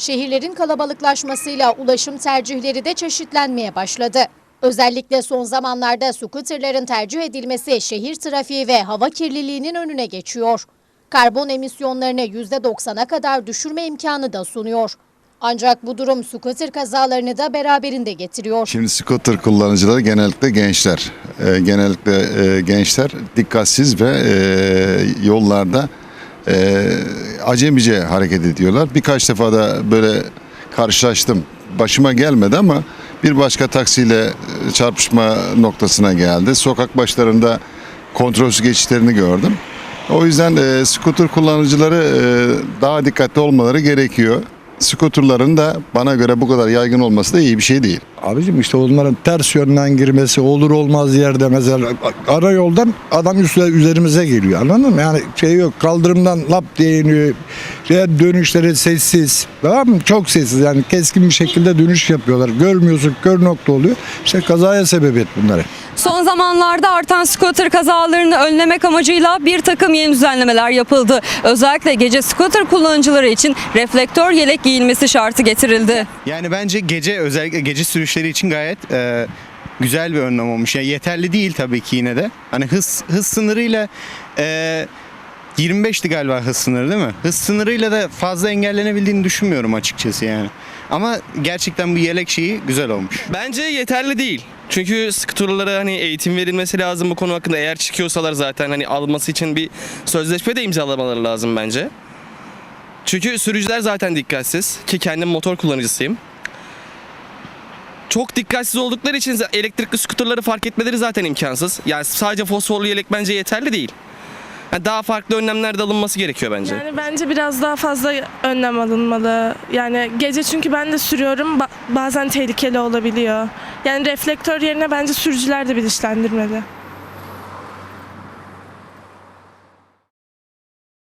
Şehirlerin kalabalıklaşmasıyla ulaşım tercihleri de çeşitlenmeye başladı. Özellikle son zamanlarda skuterlerin tercih edilmesi şehir trafiği ve hava kirliliğinin önüne geçiyor. Karbon emisyonlarını %90'a kadar düşürme imkanı da sunuyor. Ancak bu durum skuter kazalarını da beraberinde getiriyor. Şimdi scooter kullanıcıları genellikle gençler. Ee, genellikle e, gençler dikkatsiz ve e, yollarda e, acemice hareket ediyorlar. Birkaç defa da böyle karşılaştım. Başıma gelmedi ama bir başka taksiyle çarpışma noktasına geldi. Sokak başlarında kontrolsüz geçişlerini gördüm. O yüzden e, scooter kullanıcıları e, daha dikkatli olmaları gerekiyor. Skuterların da bana göre bu kadar yaygın olması da iyi bir şey değil. Abicim işte onların ters yönden girmesi olur olmaz yerde mesela ara yoldan adam üstüne üzerimize geliyor anladın mı? Yani şey yok kaldırımdan lap diye iniyor. Şey, dönüşleri sessiz tamam mı? Çok sessiz yani keskin bir şekilde dönüş yapıyorlar. Görmüyorsun kör nokta oluyor. İşte kazaya sebebiyet bunları. Son zamanlarda artan scooter kazalarını önlemek amacıyla bir takım yeni düzenlemeler yapıldı. Özellikle gece scooter kullanıcıları için reflektör yelek giyilmesi şartı getirildi. Yani bence gece özellikle gece sürüşleri için gayet e, güzel bir önlem olmuş. Yani yeterli değil tabii ki yine de. Hani hız hız sınırıyla e, 25'ti galiba hız sınırı değil mi? Hız sınırıyla da fazla engellenebildiğini düşünmüyorum açıkçası yani. Ama gerçekten bu yelek şeyi güzel olmuş. Bence yeterli değil. Çünkü skuterlara hani eğitim verilmesi lazım bu konu hakkında. Eğer çıkıyorsalar zaten hani alması için bir sözleşme de imzalamaları lazım bence. Çünkü sürücüler zaten dikkatsiz ki kendim motor kullanıcısıyım. Çok dikkatsiz oldukları için elektrikli skuterları fark etmeleri zaten imkansız. Yani sadece fosforlu yelek bence yeterli değil. Yani daha farklı önlemler de alınması gerekiyor bence. Yani bence biraz daha fazla önlem alınmalı. Yani gece çünkü ben de sürüyorum ba- bazen tehlikeli olabiliyor. Yani reflektör yerine bence sürücüler de bilinçlendirmeli.